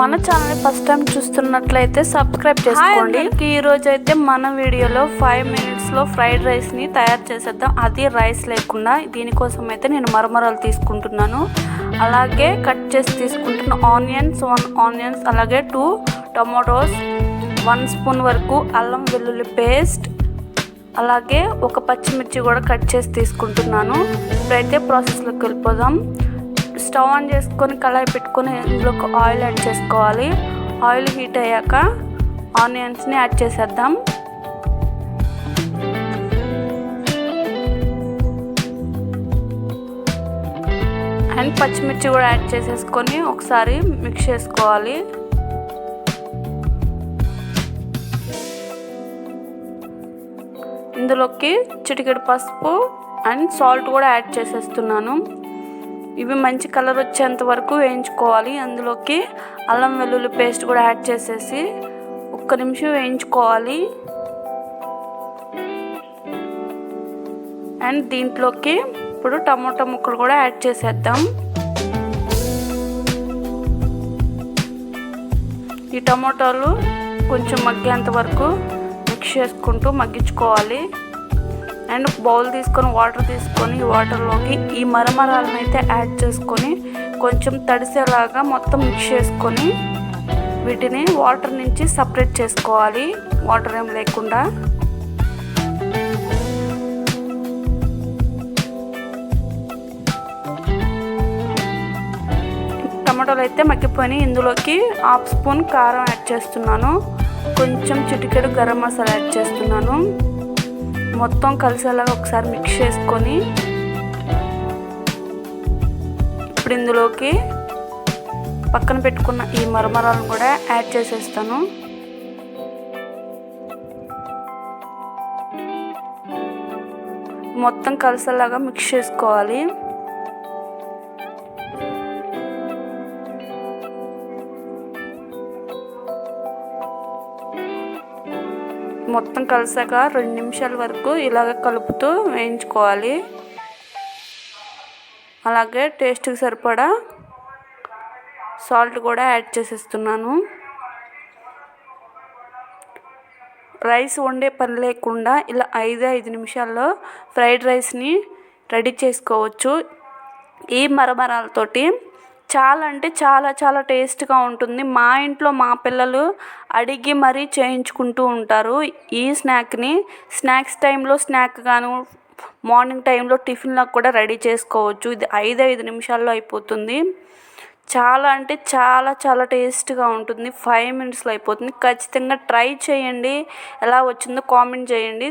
మన channel first time చూస్తున్నట్లయితే subscribe చేసుకోండి. ఈ రోజు అయితే మన వీడియోలో ఫైవ్ మినిట్స్లో ఫ్రైడ్ రైస్ని తయారు చేసేద్దాం. అది రైస్ లేకుండా దీనికోసం అయితే నేను మరమరాలు తీసుకుంటున్నాను. అలాగే కట్ చేసి తీసుకుంటున్న ఆనియన్స్ వన్ ఆనియన్స్ అలాగే టూ టొమాటోస్ వన్ స్పూన్ వరకు అల్లం వెల్లుల్లి పేస్ట్ అలాగే ఒక పచ్చిమిర్చి కూడా కట్ చేసి తీసుకుంటున్నాను. ఇప్పుడైతే ప్రాసెస్లోకి వెళ్ళిపోదాం. స్టవ్ ఆన్ చేసుకొని కళాయి పెట్టుకొని ఇందులోకి ఆయిల్ యాడ్ చేసుకోవాలి. ఆయిల్ హీట్ అయ్యాక ఆనియన్స్ని యాడ్ చేసేద్దాం. అండ్ పచ్చిమిర్చి కూడా యాడ్ చేసేసుకొని ఒకసారి మిక్స్ చేసుకోవాలి. ఇందులోకి చిటికెడు పసుపు అండ్ సాల్ట్ కూడా యాడ్ చేసేస్తున్నాను. ఇవి మంచి కలర్ వచ్చేంత వరకు వేయించుకోవాలి. అందులోకి అల్లం వెల్లుల్లి పేస్ట్ కూడా యాడ్ చేసేసి ఒక్క నిమిషం వేయించుకోవాలి. అండ్ దీంట్లోకి ఇప్పుడు టమోటా ముక్కలు కూడా యాడ్ చేసేద్దాం. ఈ టమోటాలు కొంచెం మగ్గేంత వరకు మిక్స్ చేసుకుంటూ మగ్గించుకోవాలి. అండ్ బౌల్ తీసుకొని వాటర్ తీసుకొని వాటర్లోకి ఈ మరమరాలను అయితే యాడ్ చేసుకొని కొంచెం తడిసేలాగా మొత్తం మిక్స్ చేసుకొని వీటిని వాటర్ నుంచి సపరేట్ చేసుకోవాలి. వాటర్ ఏం లేకుండా. టమాటోలు అయితే మగ్గిపోయి ఇందులోకి హాఫ్ స్పూన్ కారం యాడ్ చేస్తున్నాను. కొంచెం చిటికెడు గరం మసాలా యాడ్ చేస్తున్నాను. మొత్తం కలిసేలాగా ఒకసారి మిక్స్ చేసుకొని ఇప్పుడు ఇందులోకి పక్కన పెట్టుకున్న ఈ మరమరాలను కూడా యాడ్ చేసేస్తాను. మొత్తం కలిసేలాగా మిక్స్ చేసుకోవాలి. మొత్తం కలిసాక రెండు నిమిషాల వరకు ఇలాగ కలుపుతూ వేయించుకోవాలి. అలాగే టేస్ట్కి సరిపడా సాల్ట్ కూడా యాడ్ చేసేస్తున్నాను. రైస్ వండే పని లేకుండా ఇలా ఐదు ఐదు నిమిషాల్లో ఫ్రైడ్ రైస్ని రెడీ చేసుకోవచ్చు. ఈ మరమరాలతోటి చాలా అంటే చాలా చాలా టేస్ట్గా ఉంటుంది. మా ఇంట్లో మా పిల్లలు అడిగి మరీ చేయించుకుంటూ ఉంటారు ఈ స్నాక్ని. స్నాక్స్ టైంలో స్నాక్ గాను మార్నింగ్ టైంలో టిఫిన్లకు కూడా రెడీ చేసుకోవచ్చు. ఇది ఐదు ఐదు నిమిషాల్లో అయిపోతుంది. చాలా అంటే చాలా చాలా టేస్ట్గా ఉంటుంది. ఫైవ్ మినిట్స్లో అయిపోతుంది. ఖచ్చితంగా ట్రై చేయండి. ఎలా వచ్చిందో కామెంట్ చేయండి.